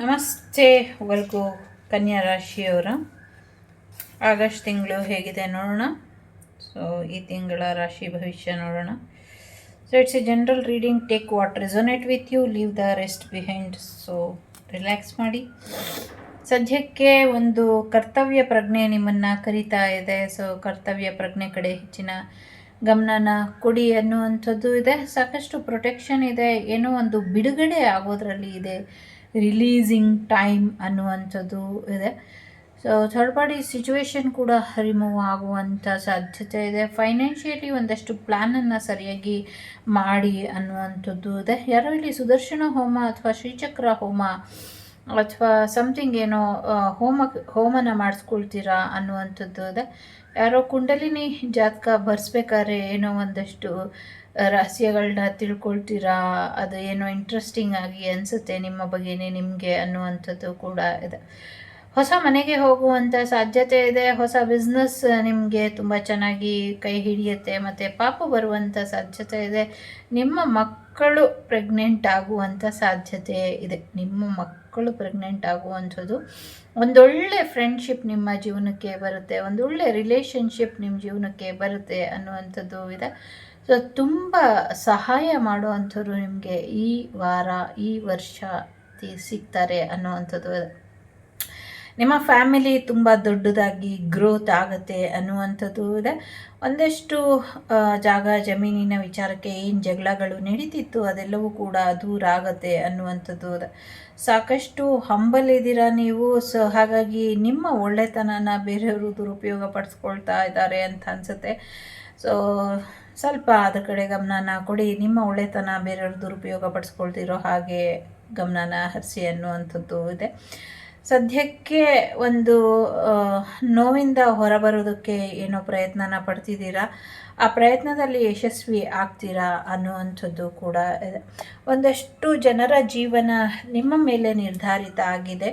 ನಮಸ್ತೆ ವರ್ಗು ಕನ್ಯಾ ರಾಶಿಯವರ. ಆಗಸ್ಟ್ ತಿಂಗಳು ಹೇಗಿದೆ ನೋಡೋಣ. ಸೊ ಈ ತಿಂಗಳ ರಾಶಿ ಭವಿಷ್ಯ ನೋಡೋಣ. So it's a general reading take what resonate with you leave the rest behind so relax ಮಾಡಿ. ಸದ್ಯಕ್ಕೆ ಒಂದು ಕರ್ತವ್ಯ ಪ್ರಜ್ಞೆ ನಿಮ್ಮನ್ನು ಕರೀತಾ ಇದೆ. ಸೊ ಕರ್ತವ್ಯ ಪ್ರಜ್ಞೆ ಕಡೆ ಹೆಚ್ಚಿನ ಗಮನನ ಕೊಡಿ ಅನ್ನುವಂಥದ್ದು ಇದೆ. ಸಾಕಷ್ಟು ಪ್ರೊಟೆಕ್ಷನ್ ಇದೆ. ಏನೋ ಒಂದು ಬಿಡುಗಡೆ ಆಗೋದ್ರಲ್ಲಿ ಇದೆ. ರಿಲೀಸಿಂಗ್ ಟೈಮ್ ಅನ್ನುವಂಥದ್ದು ಇದೆ. ಸೊ ಥರ್ಡ್ ಪಾರ್ಟಿ ಸಿಚುವೇಶನ್ ಕೂಡ ರಿಮೂವ್ ಆಗುವಂಥ ಸಾಧ್ಯತೆ ಇದೆ. ಫೈನಾನ್ಷಿಯಲಿ ಒಂದಷ್ಟು ಪ್ಲ್ಯಾನನ್ನು ಸರಿಯಾಗಿ ಮಾಡಿ ಅನ್ನುವಂಥದ್ದು ಇದೆ. ಯಾರೋ ಇಲ್ಲಿ ಸುದರ್ಶನ ಹೋಮ ಅಥವಾ ಶ್ರೀಚಕ್ರ ಹೋಮ ಅಥವಾ ಸಮಥಿಂಗ್ ಏನೋ ಹೋಮ, ಹೋಮನ ಮಾಡಿಸ್ಕೊಳ್ತೀರಾ ಅನ್ನುವಂಥದ್ದು ಇದೆ. ಯಾರೋ ಕುಂಡಲಿನಿ ಜಾತಕ ಬರ್ಸ್ಬೇಕಾದ್ರೆ ಏನೋ ಒಂದಷ್ಟು ರಹಸ್ಯಗಳನ್ನ ತಿಳ್ಕೊಳ್ತೀರಾ? ಅದು ಏನೋ ಇಂಟ್ರೆಸ್ಟಿಂಗ್ ಆಗಿ ಅನಿಸುತ್ತೆ ನಿಮ್ಮ ಬಗ್ಗೆನೇ ನಿಮಗೆ ಅನ್ನುವಂಥದ್ದು ಕೂಡ ಇದೆ. ಹೊಸ ಮನೆಗೆ ಹೋಗುವಂಥ ಸಾಧ್ಯತೆ ಇದೆ. ಹೊಸ ಬಿಸ್ನೆಸ್ ನಿಮಗೆ ತುಂಬ ಚೆನ್ನಾಗಿ ಕೈ ಹಿಡಿಯುತ್ತೆ ಮತ್ತು ಪಾಪ ಬರುವಂಥ ಸಾಧ್ಯತೆ ಇದೆ. ನಿಮ್ಮ ಮಕ್ಕಳು ಪ್ರೆಗ್ನೆಂಟ್ ಆಗುವಂಥ ಸಾಧ್ಯತೆ ಇದೆ. ನಿಮ್ಮ ಮಕ್ಕಳು ಪ್ರೆಗ್ನೆಂಟ್ ಆಗುವಂಥದ್ದು ಒಂದೊಳ್ಳೆ ಫ್ರೆಂಡ್ಶಿಪ್ ನಿಮ್ಮ ಜೀವನಕ್ಕೆ ಬರುತ್ತೆ. ಒಂದೊಳ್ಳೆ ರಿಲೇಷನ್ಶಿಪ್ ನಿಮ್ಮ ಜೀವನಕ್ಕೆ ಬರುತ್ತೆ ಅನ್ನುವಂಥದ್ದು ಇದೆ. ಸೊ ತುಂಬ ಸಹಾಯ ಮಾಡುವಂಥವ್ರು ನಿಮಗೆ ಈ ವಾರ, ಈ ವರ್ಷ ಸಿಗ್ತಾರೆ ಅನ್ನುವಂಥದ್ದು. ನಿಮ್ಮ ಫ್ಯಾಮಿಲಿ ತುಂಬ ದೊಡ್ಡದಾಗಿ ಗ್ರೋತ್ ಆಗುತ್ತೆ ಅನ್ನುವಂಥದ್ದು ಇದೆ. ಒಂದಷ್ಟು ಜಾಗ ಜಮೀನಿನ ವಿಚಾರಕ್ಕೆ ಏನು ಜಗಳಗಳು ನಡೀತಿತ್ತು ಅದೆಲ್ಲವೂ ಕೂಡ ದೂರ ಆಗುತ್ತೆ ಅನ್ನುವಂಥದ್ದು ಇದೆ. ಸಾಕಷ್ಟು ಹಂಬಲ್ ಇದ್ದೀರಾ ನೀವು? ಸೊ ಹಾಗಾಗಿ ನಿಮ್ಮ ಒಳ್ಳೆತನನ ಬೇರೆಯವರು ದುರುಪಯೋಗ ಪಡಿಸ್ಕೊಳ್ತಾ ಇದ್ದಾರೆ ಅಂತ ಅನಿಸುತ್ತೆ. ಸೊ ಸ್ವಲ್ಪ ಅದ್ರ ಕಡೆ ಗಮನನ ಕೊಡಿ. ನಿಮ್ಮ ಒಳ್ಳೆತನ ಬೇರೆಯವ್ರ ದುರುಪಯೋಗ ಪಡಿಸ್ಕೊಳ್ತಿರೋ ಹಾಗೆ ಗಮನನ ಹರಿಸಿ ಅನ್ನುವಂಥದ್ದು ಇದೆ. ಸದ್ಯಕ್ಕೆ ಒಂದು ನೋವಿಂದ ಹೊರಬರೋದಕ್ಕೆ ಏನೋ ಪ್ರಯತ್ನನ ಪಡ್ತಿದ್ದೀರಾ? ಆ ಪ್ರಯತ್ನದಲ್ಲಿ ಯಶಸ್ವಿ ಆಗ್ತೀರಾ ಅನ್ನುವಂಥದ್ದು ಕೂಡ ಇದೆ. ಒಂದಷ್ಟು ಜನರ ಜೀವನ ನಿಮ್ಮ ಮೇಲೆ ನಿರ್ಧಾರಿತ ಆಗಿದೆ.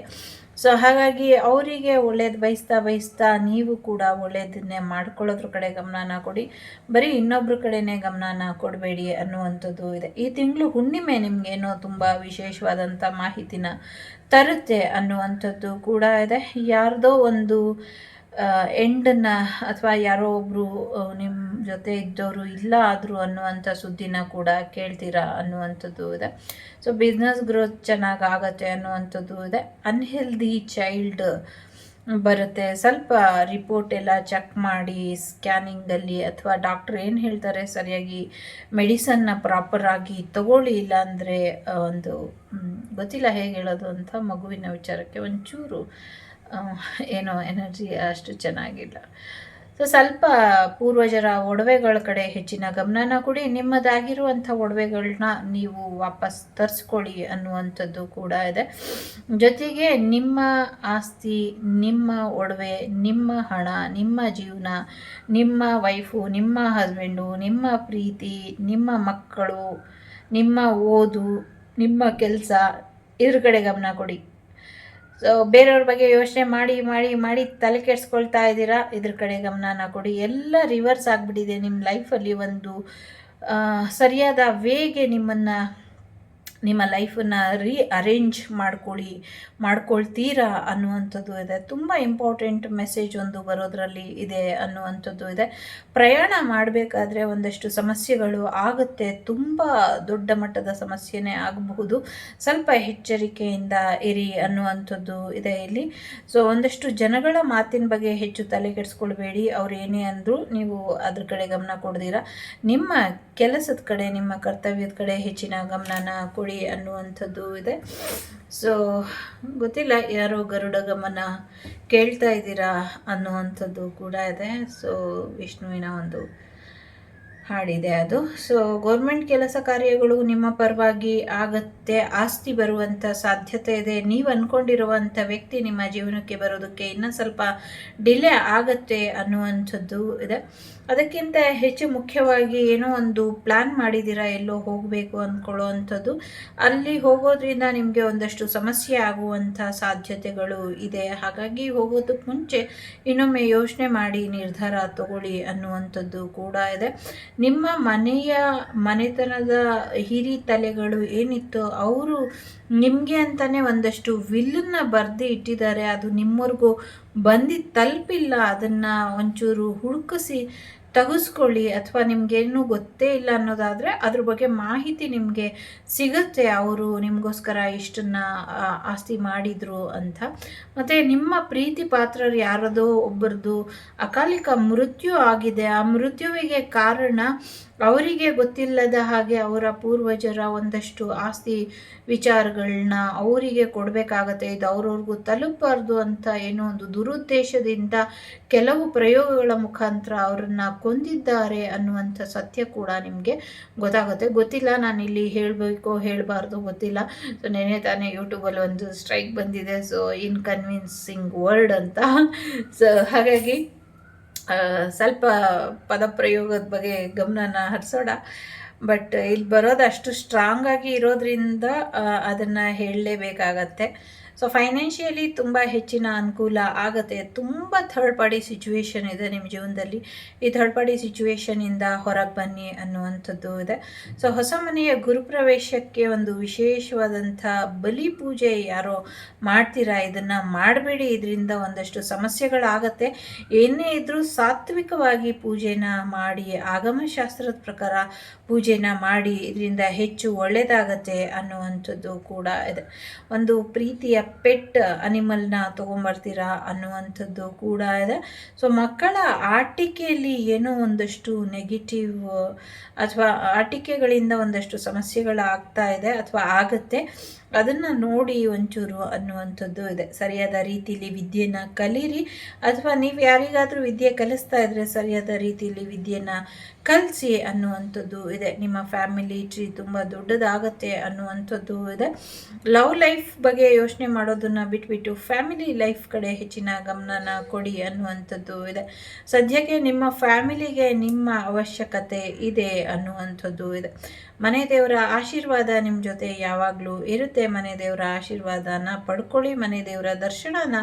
ಸೊ ಹಾಗಾಗಿ ಅವರಿಗೆ ಒಳ್ಳೇದು ಬಯಸ್ತಾ ಬಯಸ್ತಾ ನೀವು ಕೂಡ ಒಳ್ಳೆಯದನ್ನೇ ಮಾಡ್ಕೊಳ್ಳೋದ್ರ ಕಡೆ ಗಮನನ ಕೊಡಿ. ಬರೀ ಇನ್ನೊಬ್ರ ಕಡೆನೇ ಗಮನನ ಕೊಡಬೇಡಿ ಅನ್ನುವಂಥದ್ದು ಇದೆ. ಈ ತಿಂಗಳು ಹುಣ್ಣಿಮೆ ನಿಮಗೇನೋ ತುಂಬ ವಿಶೇಷವಾದಂಥ ಮಾಹಿತಿನ ತರುತ್ತೆ ಅನ್ನುವಂಥದ್ದು ಕೂಡ ಇದೆ. ಯಾರದೋ ಒಂದು ಎಂಡನ್ನು ಅಥವಾ ಯಾರೋ ಒಬ್ಬರು ನಿಮ್ಮ ಜೊತೆ ಇದ್ದವರು ಇಲ್ಲ ಆದರೂ ಅನ್ನುವಂಥ ಸುದ್ದಿನ ಕೂಡ ಕೇಳ್ತೀರಾ ಅನ್ನುವಂಥದ್ದು ಇದೆ. ಸೊ ಬಿಸ್ನೆಸ್ ಗ್ರೋತ್ ಚೆನ್ನಾಗಿ ಆಗತ್ತೆ ಅನ್ನುವಂಥದ್ದು ಇದೆ. ಅನ್ಹೆಲ್ದಿ ಚೈಲ್ಡ್ ಬರುತ್ತೆ. ಸ್ವಲ್ಪ ರಿಪೋರ್ಟ್ ಎಲ್ಲ ಚೆಕ್ ಮಾಡಿ ಸ್ಕ್ಯಾನಿಂಗಲ್ಲಿ ಅಥವಾ ಡಾಕ್ಟ್ರ್ ಏನು ಹೇಳ್ತಾರೆ? ಸರಿಯಾಗಿ ಮೆಡಿಸನ್ನ ಪ್ರಾಪರಾಗಿ ತಗೊಳ್ಳಿ ಇಲ್ಲ ಅಂದರೆ ಒಂದು ಗೊತ್ತಿಲ್ಲ ಹೇಗೆ ಹೇಳೋದು ಅಂತ ಮಗುವಿನ ವಿಚಾರಕ್ಕೆ ಒಂಚೂರು ಏನೋ ಎನರ್ಜಿ ಅಷ್ಟು ಚೆನ್ನಾಗಿಲ್ಲ. ಸೊ ಸ್ವಲ್ಪ ಪೂರ್ವಜರ ಒಡವೆಗಳ ಕಡೆ ಹೆಚ್ಚಿನ ಗಮನನ ಕೊಡಿ. ನಿಮ್ಮದಾಗಿರುವಂಥ ಒಡವೆಗಳನ್ನ ನೀವು ವಾಪಸ್ ತರಿಸ್ಕೊಳ್ಳಿ ಅನ್ನುವಂಥದ್ದು ಕೂಡ ಇದೆ. ಜೊತೆಗೆ ನಿಮ್ಮ ಆಸ್ತಿ, ನಿಮ್ಮ ಒಡವೆ, ನಿಮ್ಮ ಹಣ, ನಿಮ್ಮ ಜೀವನ, ನಿಮ್ಮ ವೈಫು ನಿಮ್ಮ ಹಸ್ಬೆಂಡು ನಿಮ್ಮ ಪ್ರೀತಿ, ನಿಮ್ಮ ಮಕ್ಕಳು, ನಿಮ್ಮ ಓದು, ನಿಮ್ಮ ಕೆಲಸ ಇದ್ರ ಕಡೆ ಗಮನ ಕೊಡಿ. ಸೊ ಬೇರೆಯವ್ರ ಬಗ್ಗೆ ಯೋಚನೆ ಮಾಡಿ ಮಾಡಿ ಮಾಡಿ ತಲೆ ಕೆಡಿಸ್ಕೊಳ್ತಾ ಇದ್ದೀರಾ? ಇದ್ರ ಕಡೆ ಗಮನನ ಕೊಡಿ. ಎಲ್ಲ ರಿವರ್ಸ್ ಆಗಿಬಿಟ್ಟಿದೆ ನಿಮ್ಮ ಲೈಫಲ್ಲಿ ಒಂದು ಸರಿಯಾದ ವೇಗೆ ನಿಮ್ಮನ್ನು ನಿಮ್ಮ ಲೈಫನ್ನು ರೀ ಅರೇಂಜ್ ಮಾಡ್ಕೊಳ್ಳಿ, ಮಾಡ್ಕೊಳ್ತೀರಾ ಅನ್ನುವಂಥದ್ದು ಇದೆ. ತುಂಬ ಇಂಪಾರ್ಟೆಂಟ್ ಮೆಸೇಜ್ ಒಂದು ಬರೋದರಲ್ಲಿ ಇದೆ ಅನ್ನುವಂಥದ್ದು ಇದೆ. ಪ್ರಯಾಣ ಮಾಡಬೇಕಾದ್ರೆ ಒಂದಷ್ಟು ಸಮಸ್ಯೆಗಳು ಆಗುತ್ತೆ. ತುಂಬ ದೊಡ್ಡ ಮಟ್ಟದ ಸಮಸ್ಯೆನೇ ಆಗಬಹುದು. ಸ್ವಲ್ಪ ಎಚ್ಚರಿಕೆಯಿಂದ ಇರಿ ಅನ್ನುವಂಥದ್ದು ಇದೆ ಇಲ್ಲಿ. ಸೊ ಒಂದಷ್ಟು ಜನಗಳ ಮಾತಿನ ಬಗ್ಗೆ ಹೆಚ್ಚು ತಲೆ ಕೆಡಿಸ್ಕೊಳ್ಬೇಡಿ ಅವ್ರು ಏನೇ ಅಂದರೂ ನೀವು ಅದ್ರ ಕಡೆ ಗಮನ ಕೊಡ್ದಿರಾ. ನಿಮ್ಮ ಕೆಲಸದ ಕಡೆ, ನಿಮ್ಮ ಕರ್ತವ್ಯದ ಕಡೆ ಹೆಚ್ಚಿನ ಗಮನನ ಕೊಡಿ. ಅನ್ನುವಂಥದ್ದು ಇದೆ. ಸೊ ಗೊತ್ತಿಲ್ಲ, ಯಾರೋ ಗರುಡ ಗಮನ ಕೇಳ್ತಾ ಇದ್ದೀರಾ ಅನ್ನುವಂಥದ್ದು ಕೂಡ ಇದೆ. ಸೊ ವಿಷ್ಣುವಿನ ಒಂದು ಹಾಡಿದೆ ಅದು. ಸೊ ಗೌರ್ಮೆಂಟ್ ಕೆಲಸ ಕಾರ್ಯಗಳು ನಿಮ್ಮ ಪರವಾಗಿ ಆಗತ್ತೆ, ಆಸ್ತಿ ಬರುವಂಥ ಸಾಧ್ಯತೆ ಇದೆ. ನೀವು ಅಂದ್ಕೊಂಡಿರುವಂಥ ವ್ಯಕ್ತಿ ನಿಮ್ಮ ಜೀವನಕ್ಕೆ ಬರೋದಕ್ಕೆ ಇನ್ನೂ ಸ್ವಲ್ಪ ಡಿಲೇ ಆಗತ್ತೆ ಅನ್ನುವಂಥದ್ದು ಇದೆ. ಅದಕ್ಕಿಂತ ಹೆಚ್ಚು ಮುಖ್ಯವಾಗಿ ಏನೋ ಒಂದು ಪ್ಲ್ಯಾನ್ ಮಾಡಿದ್ದೀರಾ, ಎಲ್ಲೋ ಹೋಗಬೇಕು ಅಂದ್ಕೊಳ್ಳೋ ಅಂಥದ್ದು ಅಲ್ಲಿ ಹೋಗೋದ್ರಿಂದ ನಿಮಗೆ ಒಂದಷ್ಟು ಸಮಸ್ಯೆ ಆಗುವಂಥ ಸಾಧ್ಯತೆಗಳು ಇದೆ. ಹಾಗಾಗಿ ಹೋಗೋದಕ್ಕೆ ಮುಂಚೆ ಇನ್ನೊಮ್ಮೆ ಯೋಚನೆ ಮಾಡಿ ನಿರ್ಧಾರ ತಗೊಳ್ಳಿ ಅನ್ನುವಂಥದ್ದು ಕೂಡ ಇದೆ. ನಿಮ್ಮ ಮನೆಯ ಮನೆತನದ ಹಿರಿ ತಲೆಗಳು ಏನಿತ್ತು ಅವರು ನಿಮಗೆ ಅಂತಲೇ ಒಂದಷ್ಟು ವಿಲ್ಲನ್ನ ಬರೆದು ಇಟ್ಟಿದ್ದಾರೆ. ಅದು ನಿಮ್ಮವರೆಗೂ ಬಂದು ತಲುಪಿಲ್ಲ. ಅದನ್ನು ಒಂಚೂರು ಹುಡುಕಿಸಿ ತಗಸ್ಕೊಳ್ಳಿ. ಅಥವಾ ನಿಮಗೇನು ಗೊತ್ತೇ ಇಲ್ಲ ಅನ್ನೋದಾದರೆ ಅದ್ರ ಬಗ್ಗೆ ಮಾಹಿತಿ ನಿಮಗೆ ಸಿಗುತ್ತೆ. ಅವರು ನಿಮಗೋಸ್ಕರ ಇಷ್ಟನ್ನು ಆಸ್ತಿ ಮಾಡಿದರು ಅಂತ. ಮತ್ತು ನಿಮ್ಮ ಪ್ರೀತಿ ಪಾತ್ರರು ಯಾರದೋ ಒಬ್ಬರದು ಅಕಾಲಿಕ ಮೃತ್ಯು ಆಗಿದೆ. ಆ ಮೃತ್ಯುವಿಗೆ ಕಾರಣ ಅವರಿಗೆ ಗೊತ್ತಿಲ್ಲದ ಹಾಗೆ ಅವರ ಪೂರ್ವಜರ ಒಂದಷ್ಟು ಆಸ್ತಿ ವಿಚಾರಗಳನ್ನ ಅವರಿಗೆ ಕೊಡಬೇಕಾಗತ್ತೆ. ಇದು ಅವ್ರವ್ರಿಗೂ ತಲುಪಬಾರ್ದು ಅಂತ ಏನೋ ಒಂದು ದುರುದ್ದೇಶದಿಂದ ಕೆಲವು ಪ್ರಯೋಗಗಳ ಮುಖಾಂತರ ಅವರನ್ನು ಕೊಂದಿದ್ದಾರೆ ಅನ್ನುವಂಥ ಸತ್ಯ ಕೂಡ ನಿಮಗೆ ಗೊತ್ತಾಗುತ್ತೆ. ಗೊತ್ತಿಲ್ಲ ನಾನು ಇಲ್ಲಿ ಹೇಳಬೇಕು ಹೇಳಬಾರ್ದು ಗೊತ್ತಿಲ್ಲ. ಸೊ ನೆನೆ ತಾನೇ ಯೂಟ್ಯೂಬಲ್ಲಿ ಒಂದು ಸ್ಟ್ರೈಕ್ ಬಂದಿದೆ. ಸೊ ಇನ್ಕನ್ವಿನ್ಸಿಂಗ್ ವರ್ಡ್ ಅಂತ. ಸೊ ಹಾಗಾಗಿ ಸ್ವಲ್ಪ ಪದಪ್ರಯೋಗದ ಬಗ್ಗೆ ಗಮನನ ಹರಿಸೋಣ. ಬಟ್ ಇಲ್ಲಿ ಬರೋದು ಅಷ್ಟು ಸ್ಟ್ರಾಂಗಾಗಿ ಇರೋದ್ರಿಂದ ಅದನ್ನು ಹೇಳಲೇಬೇಕಾಗತ್ತೆ. ಸೊ ಫೈನಾನ್ಷಿಯಲಿ ತುಂಬ ಹೆಚ್ಚಿನ ಅನುಕೂಲ ಆಗುತ್ತೆ. ತುಂಬ ಥರ್ಡ್ ಪಾರ್ಟಿ ಸಿಚುವೇಶನ್ ಇದೆ ನಿಮ್ಮ ಜೀವನದಲ್ಲಿ. ಈ ಥರ್ಡ್ ಪಾರ್ಟಿ ಸಿಚುವೇಶನಿಂದ ಹೊರಗೆ ಬನ್ನಿ ಅನ್ನುವಂಥದ್ದು ಇದೆ. ಸೊ ಹೊಸ ಮನೆಯ ಗುರುಪ್ರವೇಶಕ್ಕೆ ಒಂದು ವಿಶೇಷವಾದಂಥ ಬಲಿ ಪೂಜೆ ಯಾರೋ ಮಾಡ್ತೀರಾ? ಇದನ್ನು ಮಾಡಬೇಡಿ. ಇದರಿಂದ ಒಂದಷ್ಟು ಸಮಸ್ಯೆಗಳಾಗತ್ತೆ. ಏನೇ ಇದ್ದರೂ ಸಾತ್ವಿಕವಾಗಿ ಪೂಜೆನ ಮಾಡಿ ಆಗಮಶಾಸ್ತ್ರದ ಪ್ರಕಾರ ಪೂಜೆನ ಮಾಡಿ ಇದರಿಂದ ಹೆಚ್ಚು ಒಳ್ಳೆಯದಾಗತ್ತೆ ಅನ್ನುವಂಥದ್ದು ಕೂಡ ಇದೆ. ಒಂದು ಪ್ರೀತಿಯ ಪೆಟ್ ಅನಿಮಲ್ನ ತೊಗೊಂಬರ್ತೀರಾ ಅನ್ನುವಂಥದ್ದು ಕೂಡ ಇದೆ. ಸೊ ಮಕ್ಕಳ ಆಟಿಕೆಯಲ್ಲಿ ಏನೋ ಒಂದಷ್ಟು ನೆಗೆಟಿವ್ ಅಥವಾ ಆಟಿಕೆಗಳಿಂದ ಒಂದಷ್ಟು ಸಮಸ್ಯೆಗಳಾಗ್ತಾ ಇದೆ ಅಥವಾ ಆಗುತ್ತೆ, ಅದನ್ನು ನೋಡಿ ಒಂಚೂರು ಅನ್ನುವಂಥದ್ದು ಇದೆ. ಸರಿಯಾದ ರೀತಿಯಲ್ಲಿ ವಿದ್ಯೆನ ಕಲೀರಿ ಅಥವಾ ನೀವು ಯಾರಿಗಾದರೂ ವಿದ್ಯೆ ಕಲಿಸ್ತಾ ಇದ್ದರೆ ಸರಿಯಾದ ರೀತಿಯಲ್ಲಿ ವಿದ್ಯೆನ ಕಲಿಸಿ ಅನ್ನುವಂಥದ್ದು ನಿಮ್ಮ ಫ್ಯಾಮಿಲಿ ಟ್ರೀ ತುಂಬ ದೊಡ್ಡದಾಗತ್ತೆ ಅನ್ನುವಂಥದ್ದು ಇದೆ. ಲವ್ ಲೈಫ್ ಬಗ್ಗೆ ಯೋಚನೆ ಮಾಡೋದನ್ನು ಬಿಟ್ಬಿಟ್ಟು ಫ್ಯಾಮಿಲಿ ಲೈಫ್ ಕಡೆ ಹೆಚ್ಚಿನ ಗಮನನ ಕೊಡಿ ಅನ್ನುವಂಥದ್ದು ಇದೆ. ಸದ್ಯಕ್ಕೆ ನಿಮ್ಮ ಫ್ಯಾಮಿಲಿಗೆ ನಿಮ್ಮ ಅವಶ್ಯಕತೆ ಇದೆ ಅನ್ನುವಂಥದ್ದು ಇದೆ. ಮನೆ ದೇವರ ಆಶೀರ್ವಾದ ನಿಮ್ಮ ಜೊತೆ ಯಾವಾಗಲೂ ಇರುತ್ತೆ. ಮನೆ ದೇವರ ಆಶೀರ್ವಾದನ ಪಡ್ಕೊಳ್ಳಿ. ಮನೆ ದೇವರ ದರ್ಶನನ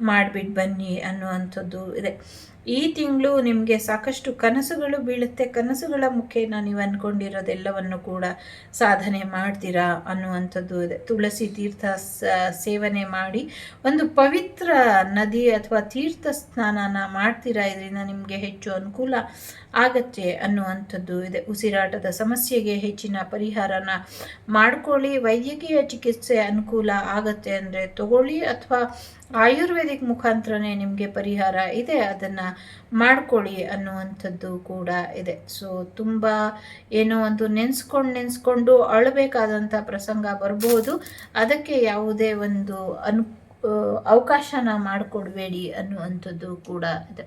ಮಾಡಿಬಿಟ್ಟು ಬನ್ನಿ ಅನ್ನುವಂಥದ್ದು ಇದೆ. ಈ ತಿಂಗಳು ನಿಮಗೆ ಸಾಕಷ್ಟು ಕನಸುಗಳು ಬೀಳುತ್ತೆ. ಕನಸುಗಳ ಮುಖೇನ ನೀವು ಅಂದ್ಕೊಂಡಿರೋದೆಲ್ಲವನ್ನು ಕೂಡ ಸಾಧನೆ ಮಾಡ್ತೀರಾ ಅನ್ನುವಂಥದ್ದು ಇದೆ. ತುಳಸಿ ತೀರ್ಥ ಸೇವನೆ ಮಾಡಿ ಒಂದು ಪವಿತ್ರ ನದಿ ಅಥವಾ ತೀರ್ಥ ಸ್ನಾನನ ಮಾಡ್ತೀರಾ? ಇದರಿಂದ ನಿಮಗೆ ಹೆಚ್ಚು ಅನುಕೂಲ ಆಗತ್ತೆ ಅನ್ನುವಂಥದ್ದು ಇದೆ. ಉಸಿರಾಟದ ಸಮಸ್ಯೆಗೆ ಹೆಚ್ಚಿನ ಪರಿಹಾರನ ಮಾಡ್ಕೊಳ್ಳಿ. ವೈದ್ಯಕೀಯ ಚಿಕಿತ್ಸೆ ಅನುಕೂಲ ಆಗತ್ತೆ ಅಂದರೆ ತಗೊಳ್ಳಿ ಅಥವಾ ಆಯುರ್ವೇದಿಕ್ ಮುಖಾಂತರನೇ ನಿಮಗೆ ಪರಿಹಾರ ಇದೆ. ಅದನ್ನು ಮಾಡ್ಕೊಳ್ಳಿ ಅನ್ನುವಂಥದ್ದು ಕೂಡ ಇದೆ. ಸೊ ತುಂಬ ಏನೋ ಒಂದು ನೆನೆಸ್ಕೊಂಡು ನೆನೆಸ್ಕೊಂಡು ಅಳಬೇಕಾದಂಥ ಪ್ರಸಂಗ ಬರಬಹುದು ಅದಕ್ಕೆ ಯಾವುದೇ ಒಂದು ಅನು ಅವಕಾಶನ ಮಾಡಿಕೊಡ್ಬೇಡಿ ಅನ್ನುವಂಥದ್ದು ಕೂಡ ಇದೆ.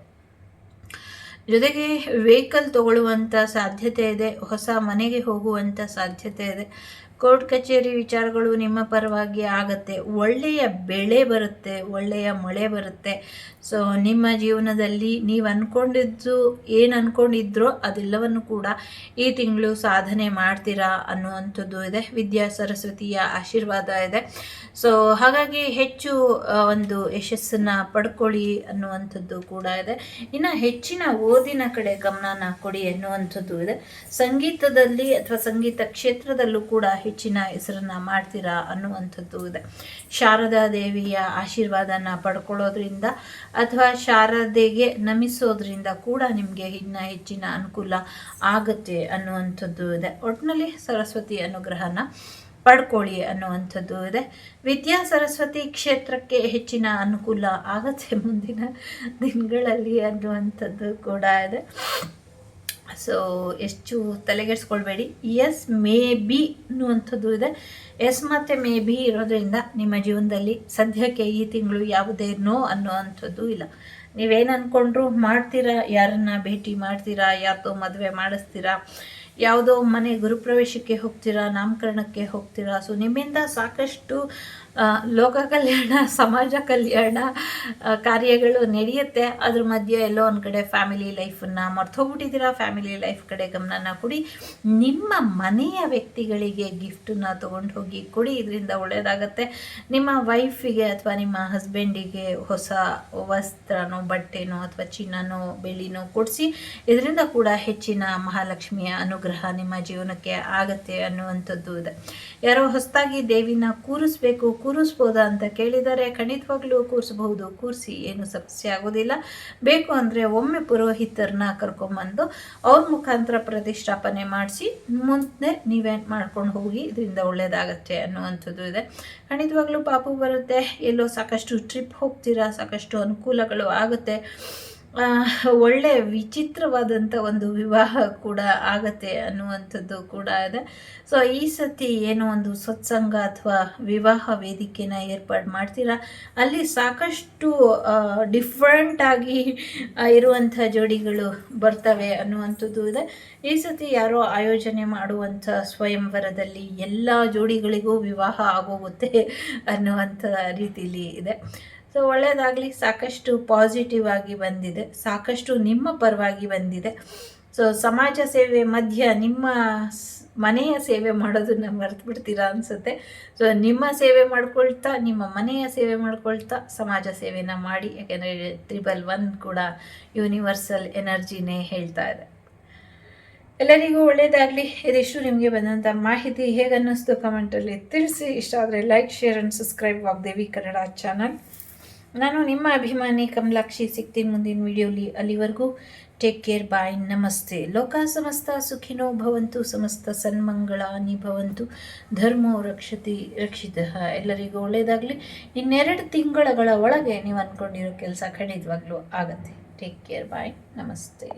ಜೊತೆಗೆ ವೆಹಿಕಲ್ ತಗೊಳ್ಳುವಂಥ ಸಾಧ್ಯತೆ ಇದೆ, ಹೊಸ ಮನೆಗೆ ಹೋಗುವಂಥ ಸಾಧ್ಯತೆ ಇದೆ. ಕೋರ್ಟ್ ಕಚೇರಿ ವಿಚಾರಗಳು ನಿಮ್ಮ ಪರವಾಗಿ ಆಗತ್ತೆ. ಒಳ್ಳೆಯ ಬೆಳೆ ಬರುತ್ತೆ, ಒಳ್ಳೆಯ ಮಳೆ ಬರುತ್ತೆ. ಸೊ ನಿಮ್ಮ ಜೀವನದಲ್ಲಿ ನೀವು ಅಂದ್ಕೊಂಡಿದ್ದು ಏನು ಅಂದ್ಕೊಂಡಿದ್ರೋ ಅದೆಲ್ಲವನ್ನು ಕೂಡ ಈ ತಿಂಗಳು ಸಾಧನೆ ಮಾಡ್ತೀರಾ ಅನ್ನುವಂಥದ್ದು ಇದೆ. ವಿದ್ಯಾ ಸರಸ್ವತಿಯ ಆಶೀರ್ವಾದ ಇದೆ. ಸೊ ಹಾಗಾಗಿ ಹೆಚ್ಚು ಒಂದು ಯಶಸ್ಸನ್ನು ಪಡ್ಕೊಳ್ಳಿ ಅನ್ನುವಂಥದ್ದು ಕೂಡ ಇದೆ. ಇನ್ನು ಹೆಚ್ಚಿನ ಓದಿನ ಕಡೆ ಗಮನನ ಕೊಡಿ ಅನ್ನುವಂಥದ್ದು ಇದೆ. ಸಂಗೀತದಲ್ಲಿ ಅಥವಾ ಸಂಗೀತ ಕ್ಷೇತ್ರದಲ್ಲೂ ಕೂಡ ಹೆಚ್ಚಿನ ಹೆಸರನ್ನು ಮಾಡ್ತೀರಾ ಅನ್ನುವಂಥದ್ದು ಇದೆ. ಶಾರದಾ ದೇವಿಯ ಆಶೀರ್ವಾದನ ಪಡ್ಕೊಳ್ಳೋದ್ರಿಂದ ಅಥವಾ ಶಾರದೆಗೆ ನಮಿಸೋದ್ರಿಂದ ಕೂಡ ನಿಮಗೆ ಇನ್ನು ಹೆಚ್ಚಿನ ಅನುಕೂಲ ಆಗುತ್ತೆ ಅನ್ನುವಂಥದ್ದು ಇದೆ. ಒಟ್ಟಿನಲ್ಲಿ ಸರಸ್ವತಿ ಅನುಗ್ರಹನ ಪಡ್ಕೊಳ್ಳಿ ಅನ್ನುವಂಥದ್ದು ಇದೆ. ವಿದ್ಯಾ ಸರಸ್ವತಿ ಕ್ಷೇತ್ರಕ್ಕೆ ಹೆಚ್ಚಿನ ಅನುಕೂಲ ಆಗುತ್ತೆ ಮುಂದಿನ ದಿನಗಳಲ್ಲಿ ಅನ್ನುವಂಥದ್ದು ಕೂಡ ಇದೆ. ಸೊ ಎಷ್ಟು ತಲೆಗೆಡಿಸ್ಕೊಳ್ಬೇಡಿ. ಎಸ್ ಮೇ ಬಿ ಅನ್ನುವಂಥದ್ದು ಇದೆ. ಎಸ್ ಮತ್ತು ಮೇ ಬಿ ಇರೋದ್ರಿಂದ ನಿಮ್ಮ ಜೀವನದಲ್ಲಿ ಸದ್ಯಕ್ಕೆ ಈ ತಿಂಗಳು ಯಾವುದೇ ನೋ ಅನ್ನುವಂಥದ್ದು ಇಲ್ಲ. ನೀವೇನು ಅಂದ್ಕೊಂಡ್ರು ಮಾಡ್ತೀರಾ? ಯಾರನ್ನ ಭೇಟಿ ಮಾಡ್ತೀರಾ? ಯಾರ್ದೋ ಮದುವೆ ಮಾಡಿಸ್ತೀರಾ? ಯಾವುದೋ ಮನೆ ಗುರುಪ್ರವೇಶಕ್ಕೆ ಹೋಗ್ತೀರಾ? ನಾಮಕರಣಕ್ಕೆ ಹೋಗ್ತೀರಾ? ಸೊ ನಿಮ್ಮಿಂದ ಸಾಕಷ್ಟು ಲೋಕ ಕಲ್ಯಾಣ, ಸಮಾಜ ಕಲ್ಯಾಣ ಕಾರ್ಯಗಳು ನಡೆಯುತ್ತೆ. ಅದ್ರ ಮಧ್ಯೆ ಎಲ್ಲೋ ಒಂದು ಕಡೆ ಫ್ಯಾಮಿಲಿ ಲೈಫನ್ನು ಮರ್ತೋಗ್ಬಿಟ್ಟಿದ್ದೀರಾ? ಫ್ಯಾಮಿಲಿ ಲೈಫ್ ಕಡೆ ಗಮನನ ಕೊಡಿ. ನಿಮ್ಮ ಮನೆಯ ವ್ಯಕ್ತಿಗಳಿಗೆ ಗಿಫ್ಟನ್ನ ತೊಗೊಂಡು ಹೋಗಿ ಕೊಡಿ. ಇದರಿಂದ ಒಳ್ಳೆಯದಾಗತ್ತೆ ನಿಮ್ಮ ವೈಫಿಗೆ ಅಥವಾ ನಿಮ್ಮ ಹಸ್ಬೆಂಡಿಗೆ ಹೊಸ ವಸ್ತ್ರನೋ, ಬಟ್ಟೆನೋ ಅಥವಾ ಚಿನ್ನನೋ, ಬೆಳ್ಳಿನೋ ಕೊಡಿಸಿ. ಇದರಿಂದ ಕೂಡ ಹೆಚ್ಚಿನ ಮಹಾಲಕ್ಷ್ಮಿಯ ಅನುಗ್ರಹ ನಿಮ್ಮ ಜೀವನಕ್ಕೆ ಆಗತ್ತೆ ಅನ್ನುವಂಥದ್ದು ಇದೆ. ಯಾರೋ ಹೊಸದಾಗಿ ದೇವಿನ ಕೂರಿಸ್ಬೇಕು ಕೂರಿಸ್ಬೋದಾ ಅಂತ ಕೇಳಿದರೆ ಖಂಡಿತವಾಗ್ಲೂ ಕೂರಿಸ್ಬಹುದು. ಕೂರಿಸಿ ಏನು ಸಮಸ್ಯೆ ಆಗೋದಿಲ್ಲ. ಬೇಕು ಅಂದರೆ ಒಮ್ಮೆ ಪುರೋಹಿತರನ್ನ ಕರ್ಕೊಂಬಂದು ಅವ್ರ ಮುಖಾಂತರ ಪ್ರತಿಷ್ಠಾಪನೆ ಮಾಡಿಸಿ ಮುಂದೆ ನೀವೇ ಮಾಡ್ಕೊಂಡು ಹೋಗಿ ಇದರಿಂದ ಒಳ್ಳೆಯದಾಗತ್ತೆ ಅನ್ನುವಂಥದ್ದು ಇದೆ. ಖಂಡಿತವಾಗ್ಲೂ ಪಾಪು ಬರುತ್ತೆ. ಎಲ್ಲೋ ಸಾಕಷ್ಟು ಟ್ರಿಪ್ ಹೋಗ್ತೀರಾ, ಸಾಕಷ್ಟು ಅನುಕೂಲಗಳು ಆಗುತ್ತೆ. ಒಳ್ಳೆ ವಿಚಿತ್ರವಾದಂಥ ಒಂದು ವಿವಾಹ ಕೂಡ ಆಗತ್ತೆ ಅನ್ನುವಂಥದ್ದು ಕೂಡ ಇದೆ. ಸೊ ಈ ಸತಿ ಏನೋ ಒಂದು ಸತ್ಸಂಗ ಅಥವಾ ವಿವಾಹ ವೇದಿಕೆನ ಏರ್ಪಾಡು ಮಾಡ್ತೀರಾ? ಅಲ್ಲಿ ಸಾಕಷ್ಟು ಡಿಫ್ರೆಂಟ್ ಆಗಿ ಇರುವಂಥ ಜೋಡಿಗಳು ಬರ್ತವೆ ಅನ್ನುವಂಥದ್ದು ಇದೆ. ಈ ಸತಿ ಯಾರೋ ಆಯೋಜನೆ ಮಾಡುವಂಥ ಸ್ವಯಂವರದಲ್ಲಿ ಎಲ್ಲ ಜೋಡಿಗಳಿಗೂ ವಿವಾಹ ಆಗೋಗುತ್ತೆ ಅನ್ನುವಂಥ ರೀತಿಲಿ ಇದೆ. ಸೊ ಒಳ್ಳೆಯದಾಗಲಿ ಸಾಕಷ್ಟು ಪಾಸಿಟಿವ್ ಆಗಿ ಬಂದಿದೆ. ಸಾಕಷ್ಟು ನಿಮ್ಮ ಪರವಾಗಿ ಬಂದಿದೆ. ಸೊ ಸಮಾಜ ಸೇವೆ ಮಧ್ಯ ನಿಮ್ಮ ಮನೆಯ ಸೇವೆ ಮಾಡೋದನ್ನು ಮರೆತು ಬಿಡ್ತೀರಾ ಅನಿಸುತ್ತೆ. ಸೊ ನಿಮ್ಮ ಸೇವೆ ಮಾಡ್ಕೊಳ್ತಾ, ನಿಮ್ಮ ಮನೆಯ ಸೇವೆ ಮಾಡ್ಕೊಳ್ತಾ ಸಮಾಜ ಸೇವೆನ ಮಾಡಿ. ಯಾಕೆಂದರೆ ತ್ರಿಬಲ್ ಒನ್ ಕೂಡ ಯೂನಿವರ್ಸಲ್ ಎನರ್ಜಿನೇ ಹೇಳ್ತಾ ಇದೆ. ಎಲ್ಲರಿಗೂ ಒಳ್ಳೆಯದಾಗಲಿ ಇದಿಷ್ಟು ನಿಮಗೆ ಬಂದಂಥ ಮಾಹಿತಿ. ಹೇಗನ್ನಿಸ್ತು ಕಮೆಂಟಲ್ಲಿ ತಿಳಿಸಿ. ಇಷ್ಟ ಆದರೆ like share and subscribe Vagdevi Kannada channel ನಾನು ನಿಮ್ಮ ಅಭಿಮಾನಿ ಕಮಲಾಕ್ಷಿ ಸಿಗ್ತೀನಿ ಮುಂದಿನ ವಿಡಿಯೋಲಿ ಅಲ್ಲಿವರೆಗೂ ಟೇಕ್ ಕೇರ್ ಬಾಯ್ ನಮಸ್ತೆ. ಲೋಕ ಸಮಸ್ತ ಸುಖಿನೋ ಭವಂತು, ಸಮಸ್ತ ಸನ್ಮಂಗಳಾನಿ ಭವಂತು ಧರ್ಮೋ ರಕ್ಷತಿ ರಕ್ಷಿತ. ಎಲ್ಲರಿಗೂ ಒಳ್ಳೆಯದಾಗಲಿ ಇನ್ನೆರಡು ತಿಂಗಳ ಒಳಗೆ ನೀವು ಅಂದ್ಕೊಂಡಿರೋ ಕೆಲಸ ಖಂಡಿತವಾಗ್ಲೂ ಆಗುತ್ತೆ. ಟೇಕ್ ಕೇರ್ ಬಾಯ್ ನಮಸ್ತೆ.